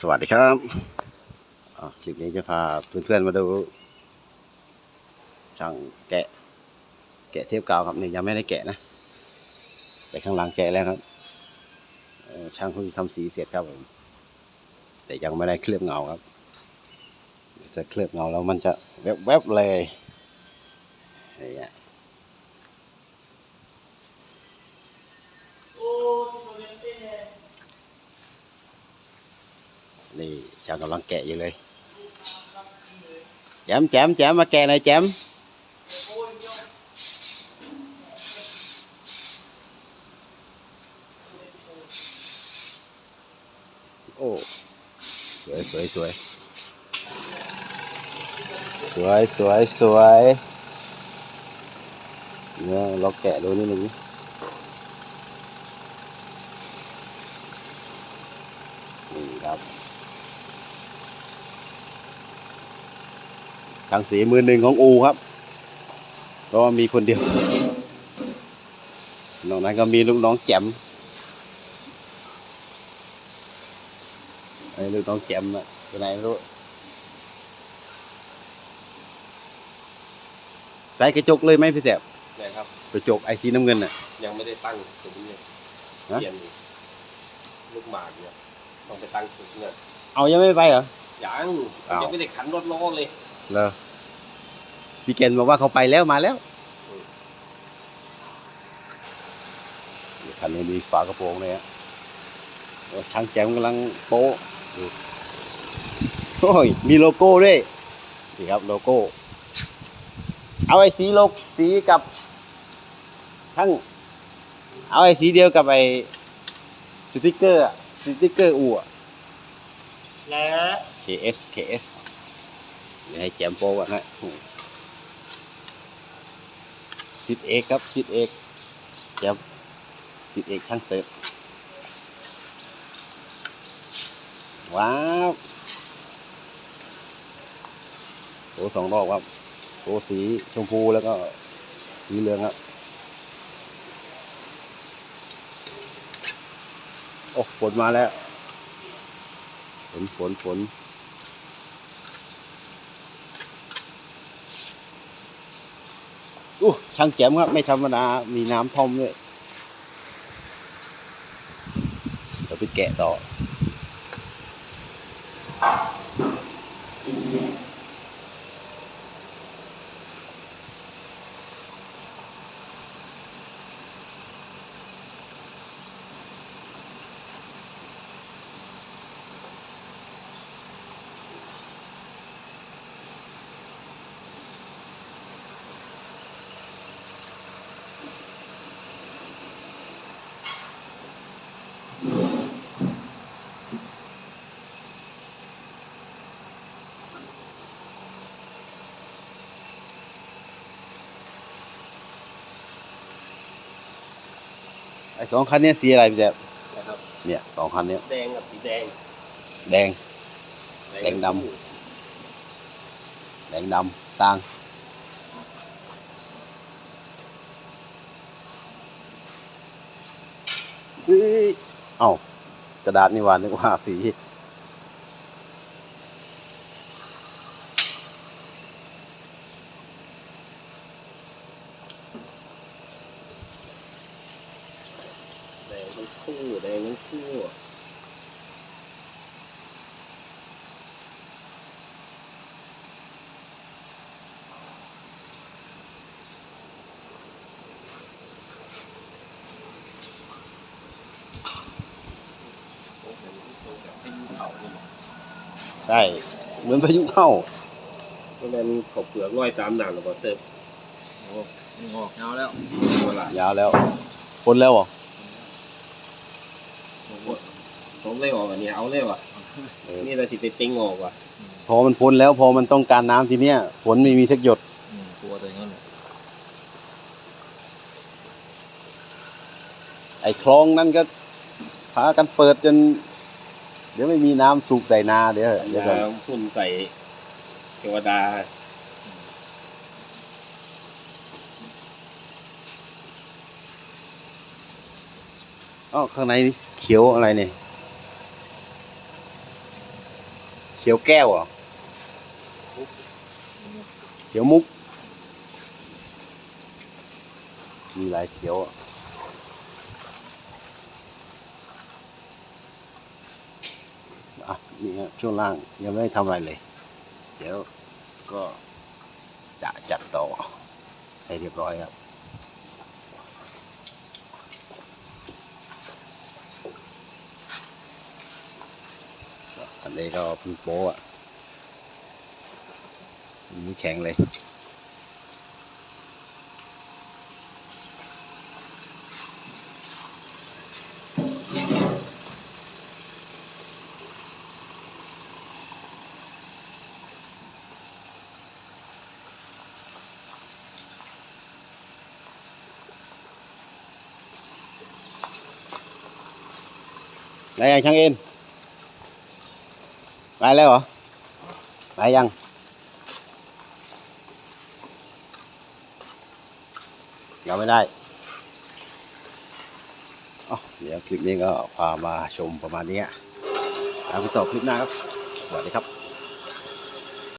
สวัสดีครับคลิปนี้จะพาเพื่อนๆมาดูช่างแกะ แกะเทียบกาวครับนี่ยังไม่ได้แกะนะ แต่ข้างหลังแกะแล้วครับช่างเพิ่งทำสีเสร็จครับผมแต่ยังไม่ได้เคลือบเงาครับถ้าเคลือบเงาแล้วมันจะแวบๆเลยอย่างเงี้ย นี่ช่างกำลังแกะอยู่เลย แจมแจมแจมมาแกะหน่อยแจมโอ้สวยสวยสวยสวยสวยสวยเนี่ยเราแกะดูนิดนึงนี่ครับ ทางสีมือหนึ่งของอูครับ เพราะว่ามีคนเดียวนอกนั้นก็มีลูกน้องแจ่มไอ้ลูกน้องแจมอะไปไหนไม่รู้ใส่กระจกเลยไหมพี่แสบนะครับกระจกไอซีน้ำเงินอะ ยังไม่ได้ตั้งตรงนี้เนี่ยฮะเปลี่ยนอยู่ลูกหมากเนี่ยต้องไปตั้งสุดเนี่ยเอายังไม่ไปเหรอยังอ้าวยังไม่ได้ขันรถล้อเลย เหรอพี่เกณฑ์บอกว่าเขาไปแล้วมาแล้วนี่คันนี้มีฝากระโปรงเลยฮะโอ้ช่างแจมกำลังโป๊ะดูโอ้ยมีโลโก้ด้วยนี่ครับโลโก้ เอาไอ้สีโลกสีกับทั้ง เอาไอ้สีเดียวกับไอ้สติกเกอร์อะสติกเกอร์อูอะและ KS KS เดี๋ยวให้แจมโปก่อนนะสิบเอกครับสิบเอกแจมสิบเอกช่างเสริมว้าวโตสองรอบครับโตสีชมพูแล้วก็สีเหลืองครับ โอ้ฝนมาแล้ว ฝนฝนฝน อู้ช่างแจ่มครับ ไม่ธรรมดา มีน้ำท่อมด้วยเราไปแกะต่อ สองคันเนี้ยสีอะไรพี่แจ๊บนะครับเนี่ยสองคันเนี้ยแดงกับสีแดงแดง แดงดแดงดำต่างเฮ้ยเอ้ากระดาษนี่หวานนึกว่าสี ทั้งคู่แดงทั้งคู่โอ้โหตรงกับพายุเขาเนี่ยใช่เหมือนพายุเข้าก็เป็นขบเปลือกร้อยตามหนังหรือเปล่าเติบโอ้ยงอกยาวแล้วเวลายาวแล้วพ้นแล้วเหรอ สมเลยออกอันนี้เอาเลยว่ะเออนี่เราสิไปติ้งออกว่ะพอมันพ้นแล้วพอมันต้องการน้ำทีเนี้ยฝนไม่มีสักหยดอืมกลัวแต่อย่างนั้นแหละไอ้คลองนั่นก็พากันเปิดจน เดี๋ยวไม่มีน้ำสูบใส่นาเดี๋ยวเดี๋ยวก่อนน้ำพุ่นใส่เทวดาอ๋อข้างในนี่เขียวอะไรเนี่ย ขียวแก้วเหรอเขียวมุกมีหลายเขียวอะอะนี่ครับช่วงล่างยังไม่ได้ทำอะไรเลย เดี๋ยวก็จะจัดต่อให้เรียบร้อยครับ อันนี้ก็พิ่งโป๊ะอะไม่แข็งเลยได้ยังช่างเอ็น ไปแล้วเหรอ ไปยัง ยังไม่ได้อ๋อเดี๋ยวคลิปนี้ก็พามาชมประมาณนี้แล้วไปต่อคลิปหน้าครับ สวัสดีครับ